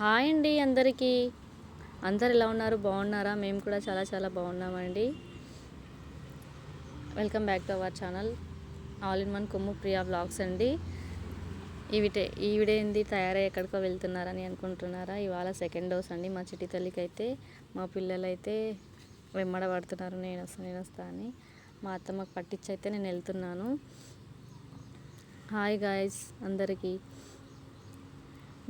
Hi అండి అందరికీ. అందరు ఎలా ఉన్నారు? బాగున్నారా? మేము కూడా చాలా చాలా బాగున్నామండి. Welcome back to our channel all in one Kommu Priya blogs అండి. ఈవిటే ఈవిడేంది తయారై ఎక్కడికో వెళ్తున్నారని అనుకుంటున్నారా? ఇవాళ సెకండ్ డోస్ అండి. మా చిట్టి తల్లికి అయితే మా పిల్లలైతే వెమ్మడ పడుతున్నారు. నేను వస్తా నేను వస్తా అని. మా అత్తమ్మకు పట్టించి అయితే నేను వెళ్తున్నాను. హాయ్ గాయస్ అందరికీ.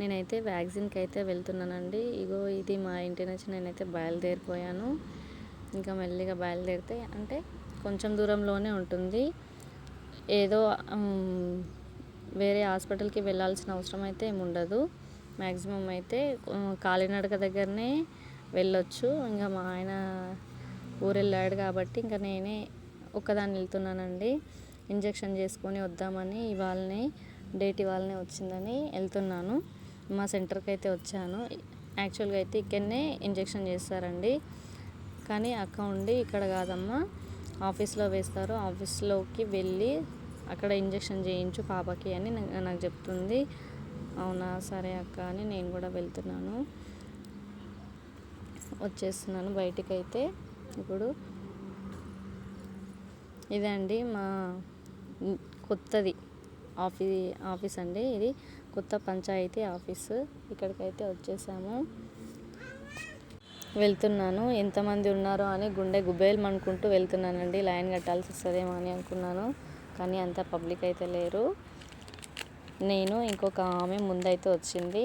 నేనైతే వ్యాక్సిన్కి అయితే వెళ్తున్నానండి. ఇగో ఇది మా ఇంటి నుంచి నేనైతే బయలుదేరిపోయాను. ఇంకా మెల్లిగా బయలుదేరితే అంటే కొంచెం దూరంలోనే ఉంటుంది. ఏదో వేరే హాస్పిటల్కి వెళ్ళాల్సిన అవసరం అయితే ఏమి ఉండదు. మ్యాక్సిమం అయితే కాలినడక దగ్గరనే వెళ్ళొచ్చు. ఇంకా మా ఆయన ఊరు వెళ్ళాడు కాబట్టి ఇంకా నేనే ఒక్కదాన్ని వెళ్తున్నానండి. ఇంజెక్షన్ చేసుకొని వద్దామని ఇవాళనే డేట్ ఇవాళనే వచ్చిందని వెళ్తున్నాను. మా సెంటర్కి అయితే వచ్చాను. యాక్చువల్గా అయితే ఇక్కడనే ఇంజెక్షన్ చేస్తారండి. కానీ అక్క ఉండి ఇక్కడ కాదమ్మా ఆఫీస్లో వేస్తారు. ఆఫీస్లోకి వెళ్ళి అక్కడ ఇంజెక్షన్ చేయించు పాపకి అని నాకు చెప్తుంది. అవునా? సరే అక్క అని నేను కూడా వెళ్తున్నాను. వచ్చేస్తున్నాను బయటికి అయితే ఇప్పుడు ఇదండి మా కొత్తది ఆఫీ ఆఫీస్ అండి ఇది. కొత్త పంచాయతీ ఆఫీసు. ఇక్కడికైతే వచ్చేసాము. వెళ్తున్నాను. ఎంతమంది ఉన్నారో అని గుండె గుబేలు అనుకుంటూ వెళ్తున్నానండి. లైన్ కట్టాల్సి వస్తుందేమో అని అనుకున్నాను. కానీ అంత పబ్లిక్ అయితే లేరు. నేను ఇంకొక ఆమె ముందైతే వచ్చింది.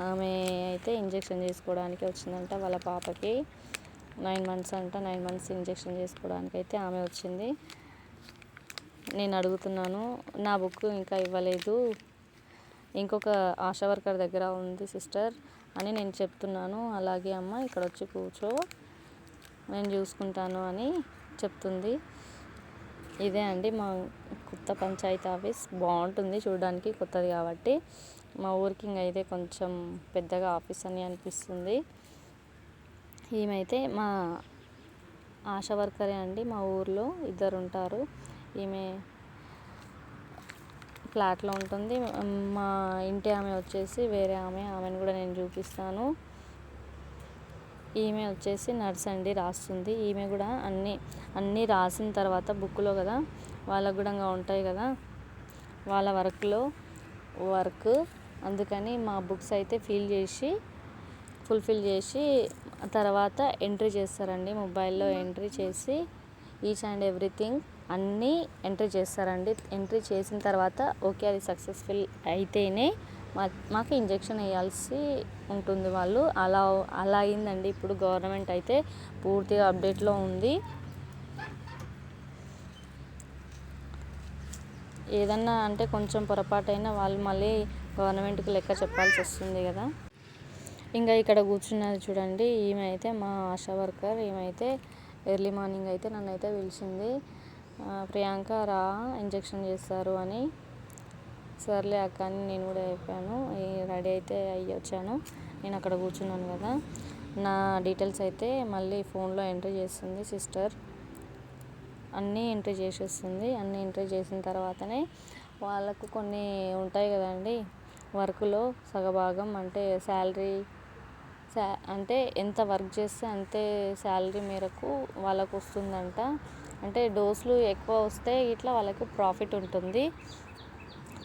ఆమె అయితే ఇంజెక్షన్ చేసుకోవడానికి వచ్చిందంట వాళ్ళ పాపకి. నైన్ మంత్స్ అంట నైన్ మంత్స్ ఇంజెక్షన్ చేసుకోవడానికి అయితే ఆమె వచ్చింది. నేను అడుగుతున్నాను నా బుక్ ఇంకా ఇవ్వలేదు. ఇంకొక ఆశా వర్కర్ దగ్గర ఉంది సిస్టర్ అని నేను చెప్తున్నాను. అలాగే అమ్మ ఇక్కడ వచ్చి కూర్చో. నేను చూసుకుంటాను అని చెప్తుంది. ఇదే అండి మా కొత్త పంచాయతీ ఆఫీస్. బాగుంటుంది చూడడానికి కొత్తది కాబట్టి. మా ఊరికి ఇంక అయితే కొంచెం పెద్దగా ఆఫీస్ అని అనిపిస్తుంది. ఈమె మా ఆశా వర్కరే అండి మా ఊర్లో. ఇద్దరు ఉంటారు ఈమె ఫ్లాట్లో ఉంటుంది. మా ఇంటి ఆమె వచ్చేసి వేరే ఆమె. ఆమెను కూడా నేను చూపిస్తాను. ఈమె వచ్చేసి నర్స్ అండి రాస్తుంది. ఈమె కూడా అన్నీ అన్నీ రాసిన తర్వాత బుక్లో కదా వాళ్ళకు కూడా ఇంకా ఉంటాయి కదా వాళ్ళ వర్క్లో వర్క్. అందుకని మా బుక్స్ అయితే ఫిల్ చేసి ఫుల్ఫిల్ చేసి తర్వాత ఎంట్రీ చేస్తారండి. మొబైల్లో ఎంట్రీ చేసి ఈచ్ అండ్ ఎవ్రీథింగ్ అన్నీ ఎంట్రీ చేస్తారండి. ఎంట్రీ చేసిన తర్వాత ఓకే అది సక్సెస్ఫుల్ అయితేనే మా మాకు ఇంజెక్షన్ వేయాల్సి ఉంటుంది వాళ్ళు. అలా అలా అయిందండి. ఇప్పుడు గవర్నమెంట్ అయితే పూర్తిగా అప్డేట్లో ఉంది. ఏదన్నా అంటే కొంచెం పొరపాటైనా వాళ్ళు మళ్ళీ గవర్నమెంట్కి లెక్క చెప్పాల్సి వస్తుంది కదా. ఇంకా ఇక్కడ కూర్చున్నది చూడండి. ఈమె అయితే మా ఆశా వర్కర్ ఈమె అయితే ఎర్లీ మార్నింగ్ అయితే నన్ను అయితే పిలిచింది. ప్రియాంక రా ఇంజెక్షన్ చేస్తారు అని. సర్లే అక్క అని నేను కూడా అయిపోయాను రెడీ అయితే అయ్యి వచ్చాను. నేను అక్కడ కూర్చున్నాను కదా. నా డీటెయిల్స్ అయితే మళ్ళీ ఫోన్లో ఎంట్రీ చేస్తుంది సిస్టర్. అన్నీ ఎంట్రీ చేసేస్తుంది. అన్నీ ఎంట్రీ చేసిన తర్వాతనే వాళ్ళకు కొన్ని ఉంటాయి కదండి. వర్క్లో సగభాగం అంటే శాలరీ శా అంటే ఎంత వర్క్ చేస్తే అంతే శాలరీ మేరకు వాళ్ళకు వస్తుందంట. అంటే డోసులు ఎక్కువ వస్తే ఇట్లా వాళ్ళకు ప్రాఫిట్ ఉంటుంది.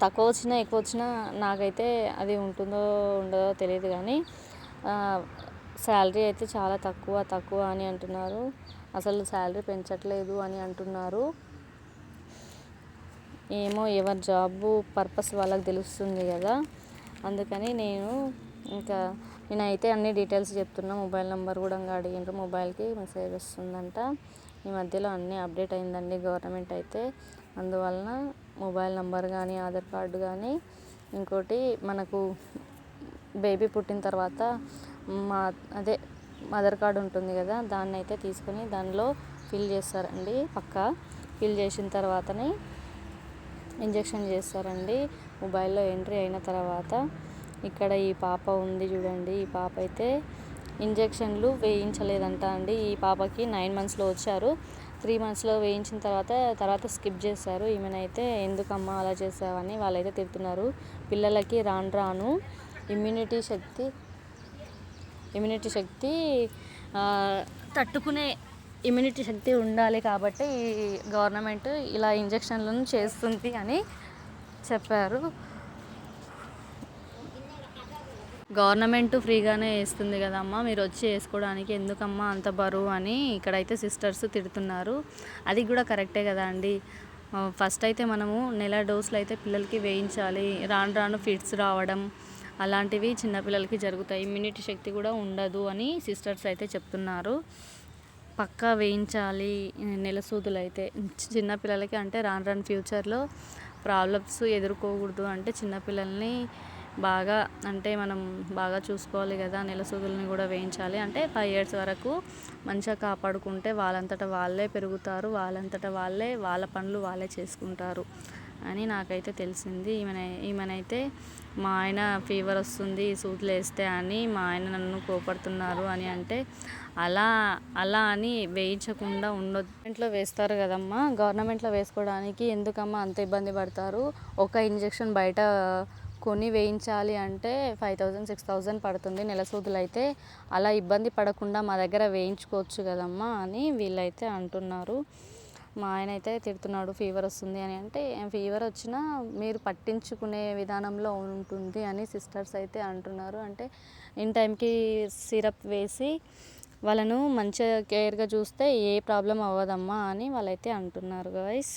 తక్కువ వచ్చినా ఎక్కువ వచ్చినా నాకైతే అది ఉంటుందో ఉండదో తెలియదు కానీ శాలరీ అయితే చాలా తక్కువ తక్కువ అని అంటున్నారు. అసలు శాలరీ పెంచట్లేదు అని అంటున్నారు. ఏమో ఎవరి జాబు పర్పస్ వాళ్ళకి తెలుస్తుంది కదా. అందుకని నేను ఇంకా నేనైతే అన్ని డీటెయిల్స్ చెప్తున్నా. మొబైల్ నెంబర్ కూడా ఇంకా అడిగిండ్రు. మొబైల్కి మెసేజ్ వస్తుందంట. ఈ మధ్యలో అన్నీ అప్డేట్ అయిందండి గవర్నమెంట్ అయితే. అందువలన మొబైల్ నెంబర్ కానీ ఆధార్ కార్డు కానీ ఇంకోటి మనకు బేబీ పుట్టిన తర్వాత మా అదే మదర్ కార్డు ఉంటుంది కదా దాన్ని అయితే తీసుకొని దానిలో ఫిల్ చేస్తారండి పక్కా. ఫిల్ చేసిన తర్వాతనే ఇంజెక్షన్ చేస్తారండి. మొబైల్లో ఎంట్రీ అయిన తర్వాత. ఇక్కడ ఈ పాప ఉంది చూడండి ఈ పాప అయితే ఇంజెక్షన్లు వేయించలేదంట అండి. ఈ పాపకి నైన్ మంత్స్లో వచ్చారు. త్రీ మంత్స్లో వేయించిన తర్వాత తర్వాత స్కిప్ చేశారు. ఈమెనైతే ఎందుకమ్మా అలా చేసావని వాళ్ళైతే తిడుతున్నారు. పిల్లలకి రాను రాను ఇమ్యూనిటీ శక్తి ఇమ్యూనిటీ శక్తి తట్టుకునే ఇమ్యూనిటీ శక్తి ఉండాలి కాబట్టి ఈ గవర్నమెంట్ ఇలా ఇంజక్షన్లను చేస్తుంది అని చెప్పారు. గవర్నమెంట్ ఫ్రీగానే వేస్తుంది కదమ్మా మీరు వచ్చి వేసుకోవడానికి ఎందుకమ్మా అంత బరువు అని ఇక్కడైతే సిస్టర్స్ తిడుతున్నారు. అది కూడా కరెక్టే కదా అండి. ఫస్ట్ అయితే మనము నెల డోసులు అయితే పిల్లలకి వేయించాలి. రాను రాను ఫిట్స్ రావడం అలాంటివి చిన్నపిల్లలకి జరుగుతాయి. ఇమ్యూనిటీ శక్తి కూడా ఉండదు అని సిస్టర్స్ అయితే చెప్తున్నారు. పక్కా వేయించాలి నెల సూదులు అయితే. చిన్నపిల్లలకి అంటే రాను రాను ఫ్యూచర్లో ప్రాబ్లమ్స్ ఎదుర్కోకూడదు అంటే చిన్నపిల్లల్ని బాగా అంటే మనం బాగా చూసుకోవాలి కదా నెలసూదులను కూడా వేయించాలి. అంటే ఫైవ్ ఇయర్స్ వరకు మంచిగా కాపాడుకుంటే వాళ్ళంతట వాళ్ళే పెరుగుతారు వాళ్ళంతట వాళ్ళే వాళ్ళ పనులు వాళ్ళే చేసుకుంటారు అని నాకైతే తెలిసింది. ఈమెన ఈమెనైతే మా ఆయన ఫీవర్ వస్తుంది సూదులు వేస్తే అని మా ఆయన నన్ను కోపడుతున్నారు అని అంటే అలా అలా అని వేయించకుండా ఉండొద్దు. వేస్తారు కదమ్మా. గవర్నమెంట్లో వేసుకోవడానికి ఎందుకమ్మా అంత ఇబ్బంది పడతారు? ఒక ఇంజెక్షన్ బయట కొని వేయించాలి అంటే ఫైవ్ థౌజండ్ సిక్స్ థౌజండ్ పడుతుంది నెల సూదులు అయితే అలా ఇబ్బంది పడకుండా మా దగ్గర వేయించుకోవచ్చు కదమ్మా అని వీళ్ళైతే అంటున్నారు. మా ఆయన అయితే తిడుతున్నాడు ఫీవర్ వస్తుంది అని. అంటే ఫీవర్ వచ్చినా మీరు పట్టించుకునే విధానంలో ఉంటుంది అని సిస్టర్స్ అయితే అంటున్నారు. అంటే ఇన్ టైంకి సిరప్ వేసి వాళ్ళను మంచిగా కేర్గా చూస్తే ఏ ప్రాబ్లం అవ్వదమ్మా అని వాళ్ళైతే అంటున్నారు గైస్.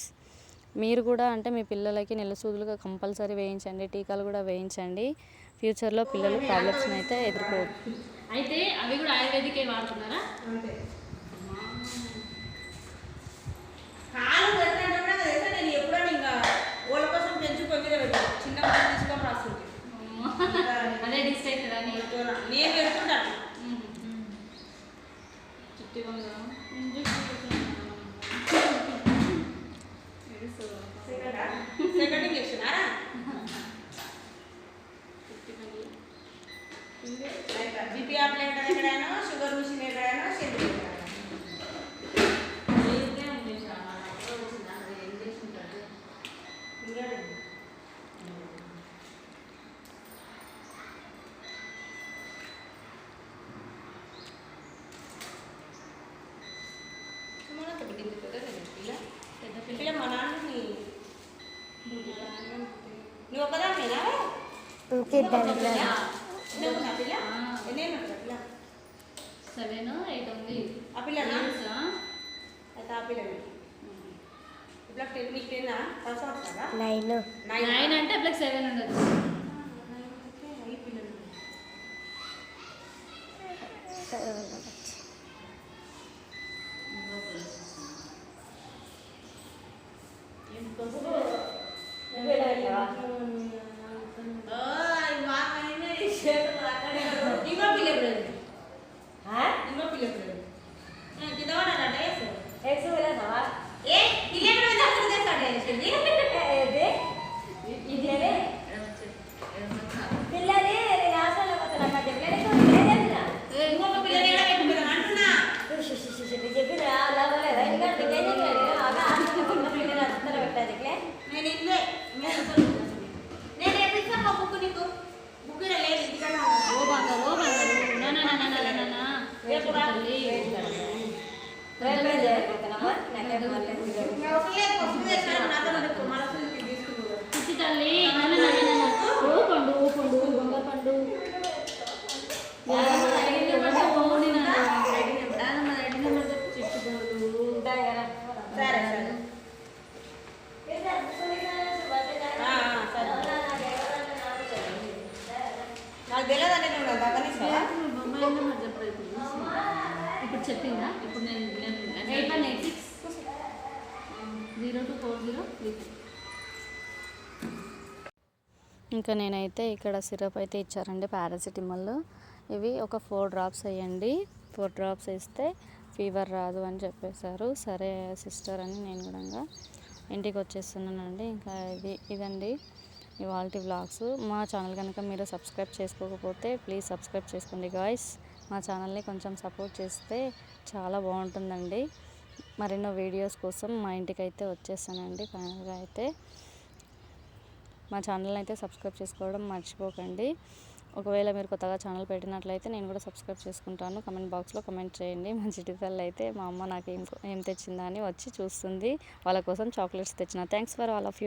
మీరు కూడా అంటే మీ పిల్లలకి నెల సూదులుగా కంపల్సరీ వేయించండి టీకాలు కూడా వేయించండి. ఫ్యూచర్లో పిల్లలు ప్రాబ్లమ్స్ని అయితే ఎదుర్కోవచ్చు అయితే అవి కూడా ఆయుర్వేదికే వాడుతున్నారా? అదే డిస్ అవుతుందని నేను. పెడుతుంటాను టెన్ నీకు టెన్నా పది సంవత్సరాలా నైన్ నైన్ నైన్ అంటే అప్పుడు సెవెన్ ఉండదు ఈ పిల్లలు ఇంకో పిల్ల ఎప్పుడు ఇంకో పిల్ల ఎప్పుడు కింద పడాలంట ఏ పిల్ల ఎప్పుడు వెళ్తే అప్పుడు తెస్తాడు చెల్లి పిల్లలు హాస్టల్లో పోతున్నా చెప్పలేదు ఇంకొక పిల్ల ఎక్కడ పెట్టుకుంటాం అంటున్నా చెప్పిన లాభలేదు ఎందుకంటే ఏం చెప్పారు అలా హాస్టల్లో పిల్లలు అందరూ పెట్టారు ఇట్లే నేను ఇల్లే నేను ఎప్పుడు మా బుక్ నీకు బుక్ లేదు ఇంటికాడ ఓ బంగారు ఓ బంగారు నా నా నా నా నా నా రేపు రా. రేపే చేయకపోతున్నామా నాకేం పర్లేదు ఒకలే పసుపు తెచ్చాను నాతో నాకు మనసు తీసుకున్నాడు చిట్టి తల్లి నా నా నా నా నా. ఓ పండు ఓ పండు బంగారు పండు ఉంటాయి కదా సరే సరే ఆ, ఆ, సరే నువ్వు నాకు ఇప్పుడు చెప్పిందా? ఇప్పుడు నేను నేను eight one eight six zero two four zero three ఇంకా నేనైతే ఇక్కడ సిరప్ అయితే ఇచ్చారండి పారాసిటమాల్. ఇవి ఒక ఫోర్ డ్రాప్స్ వేయండి. ఫోర్ డ్రాప్స్ వేస్తే ఫీవర్ రాదు అని చెప్పేశారు. సరే సిస్టర్ అని నేను కూడా ఇంటికి వచ్చేస్తున్నానండి. ఇంకా ఇది ఇదండి. ఇవాళ వ్లాగ్స్ మా ఛానల్ కనుక మీరు సబ్స్క్రైబ్ చేసుకోకపోతే ప్లీజ్ సబ్స్క్రైబ్ చేసుకోండి గాయస్. మా ఛానల్ని కొంచెం సపోర్ట్ చేస్తే చాలా బాగుంటుందండి. మరెన్నో వీడియోస్ కోసం మా ఇంటికి అయితే వచ్చేసానండి ఫైనల్గా అయితే. మా ఛానల్ని అయితే సబ్స్క్రైబ్ చేసుకోవడం మర్చిపోకండి. ఒకవేళ మీరు కొత్తగా ఛానల్ పెట్టినట్లయితే నేను కూడా సబ్స్క్రైబ్ చేసుకుంటాను. కమెంట్ బాక్స్లో కమెంట్ చేయండి. మా చిటికల్ అయితే మా అమ్మ నాకు ఏం ఏం తెచ్చిందా అని వచ్చి చూస్తుంది. వాళ్ళ కోసం చాక్లెట్స్ తెచ్చిన. Thanks for all of you.